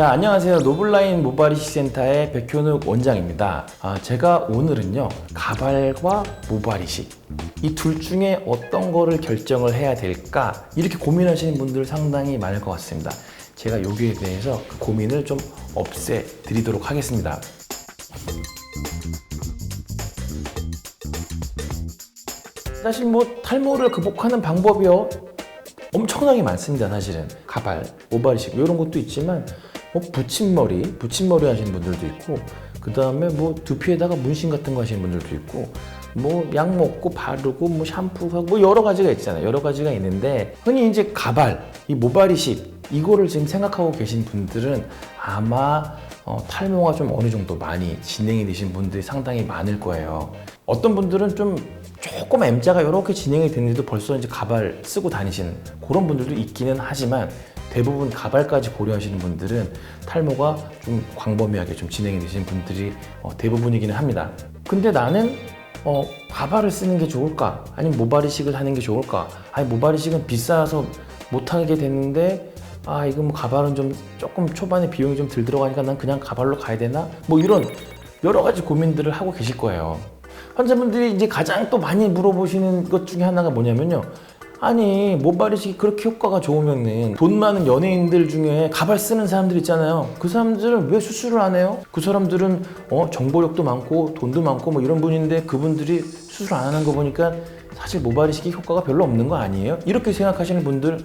자, 안녕하세요. 노블라인 모발이식 센터의 백효nuk 원장입니다. 아, 제가 오늘은요, 가발과 모발이식. 이 둘 중에 어떤 거를 결정을 해야 될까? 이렇게 고민하시는 분들 상당히 많을 것 같습니다. 제가 여기에 대해서 그 고민을 좀 없애 드리도록 하겠습니다. 사실 뭐 탈모를 극복하는 방법이요 엄청나게 많습니다 사실은 가발, 모발이식 이런 것도 있지만 뭐 붙임머리, 붙임머리 하시는 분들도 있고 그 다음에 뭐 두피에다가 문신 같은 거 하시는 분들도 있고 뭐 약 먹고 바르고 뭐 샴푸하고 뭐 여러 가지가 있잖아요. 여러 가지가 있는데 흔히 이제 가발, 이 모발 이식 이거를 지금 생각하고 계신 분들은 아마 어, 탈모가 좀 어느 정도 많이 진행이 되신 분들이 상당히 많을 거예요. 어떤 분들은 좀 조금 M자가 이렇게 진행이 됐는데도 벌써 이제 가발 쓰고 다니시는 그런 분들도 있기는 하지만 대부분 가발까지 고려하시는 분들은 탈모가 좀 광범위하게 좀 진행이 되시는 분들이 어, 대부분이기는 합니다. 근데 나는 어, 가발을 쓰는 게 좋을까? 아니면 모발 이식을 하는 게 좋을까? 아니 모발 이식은 비싸서 못하게 됐는데 아 이거 뭐 가발은 좀 조금 초반에 비용이 좀 들 들어가니까 난 그냥 가발로 가야 되나? 뭐 이런 여러 가지 고민들을 하고 계실 거예요. 환자분들이 이제 가장 또 많이 물어보시는 것 중에 하나가 뭐냐면요. 아니 모발이식이 그렇게 효과가 좋으면은 돈 많은 연예인들 중에 가발 쓰는 사람들 있잖아요. 그 사람들은 왜 수술을 안 해요? 그 사람들은 어 정보력도 많고 돈도 많고 뭐 이런 분인데 그분들이 수술 안 하는 거 보니까 사실 모발이식이 효과가 별로 없는 거 아니에요? 이렇게 생각하시는 분들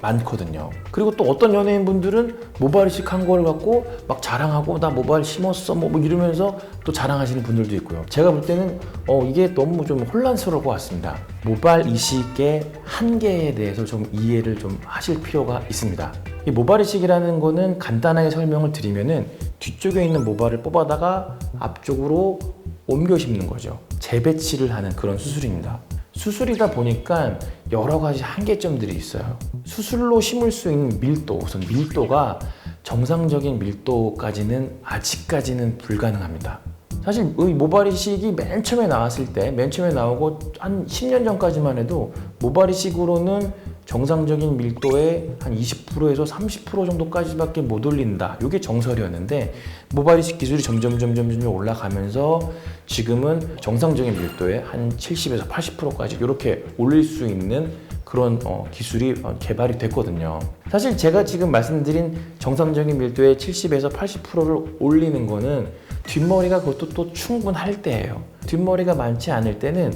많거든요. 그리고 또 어떤 연예인 분들은 모발이식 한 거를 갖고 막 자랑하고 나 모발 심었어 뭐, 뭐 이러면서 또 자랑하시는 분들도 있고요. 제가 볼 때는 어, 이게 너무 좀 혼란스러울 것 같습니다. 모발 이식의 한계에 대해서 좀 이해를 좀 하실 필요가 있습니다. 이 모발 이식이라는 거는 간단하게 설명을 드리면은 뒤쪽에 있는 모발을 뽑아다가 앞쪽으로 옮겨 심는 거죠. 재배치를 하는 그런 수술입니다. 수술이다 보니까 여러 가지 한계점들이 있어요. 수술로 심을 수 있는 밀도, 우선 밀도가 정상적인 밀도까지는 아직까지는 불가능합니다. 사실 이 모발이식이 맨 처음에 나왔을 때, 맨 처음에 나오고 한 10년 전까지만 해도 모발이식으로는 정상적인 밀도의 한 20%에서 30% 정도까지밖에 못 올린다. 이게 정설이었는데 모발이식 기술이 점점 점점 점점 올라가면서 지금은 정상적인 밀도의 한 70에서 80%까지 이렇게 올릴 수 있는 그런 어, 기술이 어, 개발이 됐거든요. 사실 제가 지금 말씀드린 정상적인 밀도의 70에서 80%를 올리는 거는 뒷머리가 그것도 또 충분할 때예요. 뒷머리가 많지 않을 때는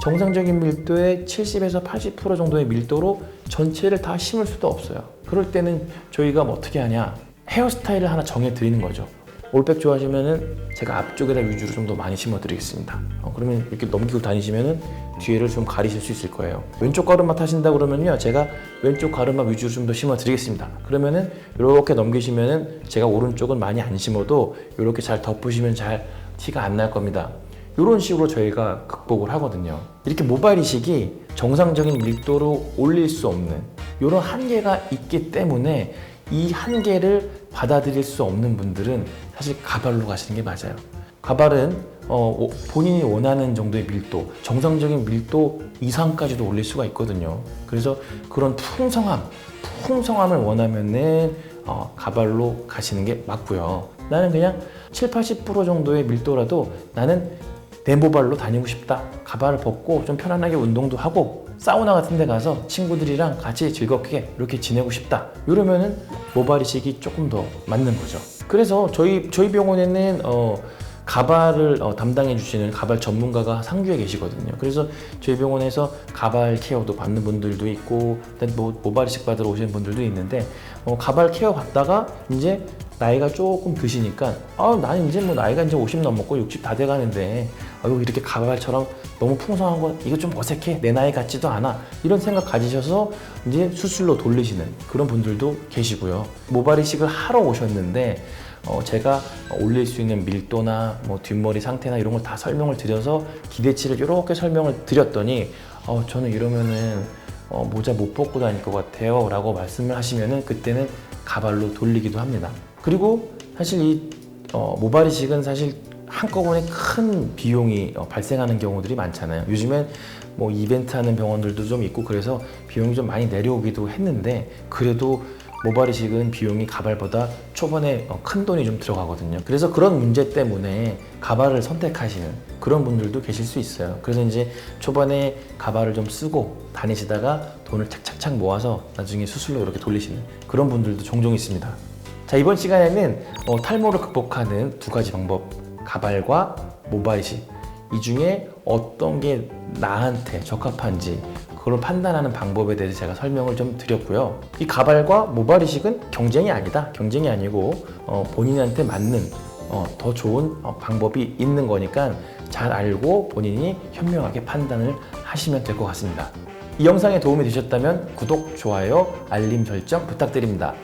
정상적인 밀도의 70에서 80% 정도의 밀도로 전체를 다 심을 수도 없어요. 그럴 때는 저희가 뭐 어떻게 하냐? 헤어스타일을 하나 정해 드리는 거죠. 올백 좋아하시면은 제가 앞쪽에다 위주로 좀 더 많이 심어 드리겠습니다. 어, 그러면 이렇게 넘기고 다니시면은 뒤에를 좀 가리실 수 있을 거예요. 왼쪽 가르마 타신다 그러면요. 제가 왼쪽 가르마 위주로 좀 더 심어 드리겠습니다. 그러면은 이렇게 넘기시면은 제가 오른쪽은 많이 안 심어도 이렇게 잘 덮으시면 잘 티가 안 날 겁니다. 이런 식으로 저희가 극복을 하거든요. 이렇게 모발 이식이 정상적인 밀도로 올릴 수 없는 이런 한계가 있기 때문에 이 한계를 받아들일 수 없는 분들은 사실 가발로 가시는 게 맞아요. 가발은 어, 오- 본인이 원하는 정도의 밀도, 정상적인 밀도 이상까지도 올릴 수가 있거든요. 그래서 그런 풍성함, 풍성함을 원하면은 어, 가발로 가시는 게 맞고요. 나는 그냥 7, 80% 정도의 밀도라도 나는 네모발로 다니고 싶다. 가발을 벗고 좀 편안하게 운동도 하고 사우나 같은 데 가서 친구들이랑 같이 즐겁게 이렇게 지내고 싶다. 이러면은 모발 이식이 조금 더 맞는 거죠. 그래서 저희 저희 병원에는 어 가발을 어, 담당해 주시는 가발 전문가가 상주에 계시거든요. 그래서 저희 병원에서 가발 케어도 받는 분들도 있고, 일단 뭐 모발 이식 받으러 오시는 분들도 있는데, 어, 가발 케어 받다가 이제 나이가 조금 드시니까, 아, 나는 이제 뭐 나이가 이제 50 넘었고 60 다 돼가는데, 아유, 이렇게 가발처럼 너무 풍성한 거, 이거 좀 어색해. 내 나이 같지도 않아. 이런 생각 가지셔서 이제 수술로 돌리시는 그런 분들도 계시고요. 모발 이식을 하러 오셨는데, 어, 제가 올릴 수 있는 밀도나 뭐 뒷머리 상태나 이런 걸 다 설명을 드려서 기대치를 이렇게 설명을 드렸더니 어, 저는 이러면은 어, 모자 못 벗고 다닐 것 같아요 라고 말씀을 하시면은 그때는 가발로 돌리기도 합니다 그리고 사실 이 어, 모발 이식은 사실 한꺼번에 큰 비용이 어, 발생하는 경우들이 많잖아요 요즘엔 뭐 이벤트 하는 병원들도 좀 있고 그래서 비용이 좀 많이 내려오기도 했는데 그래도 모발 이식은 비용이 가발보다 초반에 어, 큰 돈이 좀 들어가거든요. 그래서 그런 문제 때문에 가발을 선택하시는 그런 분들도 계실 수 있어요. 그래서 이제 초반에 가발을 좀 쓰고 다니시다가 돈을 착착착 모아서 나중에 수술로 이렇게 돌리시는 그런 분들도 종종 있습니다. 자 이번 시간에는 어, 탈모를 극복하는 두 가지 방법 가발과 모발 이식 이 중에 어떤 게 나한테 적합한지 그걸 판단하는 방법에 대해서 제가 설명을 좀 드렸고요. 이 가발과 모발 이식은 경쟁이 아니다. 경쟁이 아니고 어, 본인한테 맞는 어, 더 좋은 어, 방법이 있는 거니까 잘 알고 본인이 현명하게 판단을 하시면 될 것 같습니다. 이 영상에 도움이 되셨다면 구독, 좋아요, 알림 설정 부탁드립니다.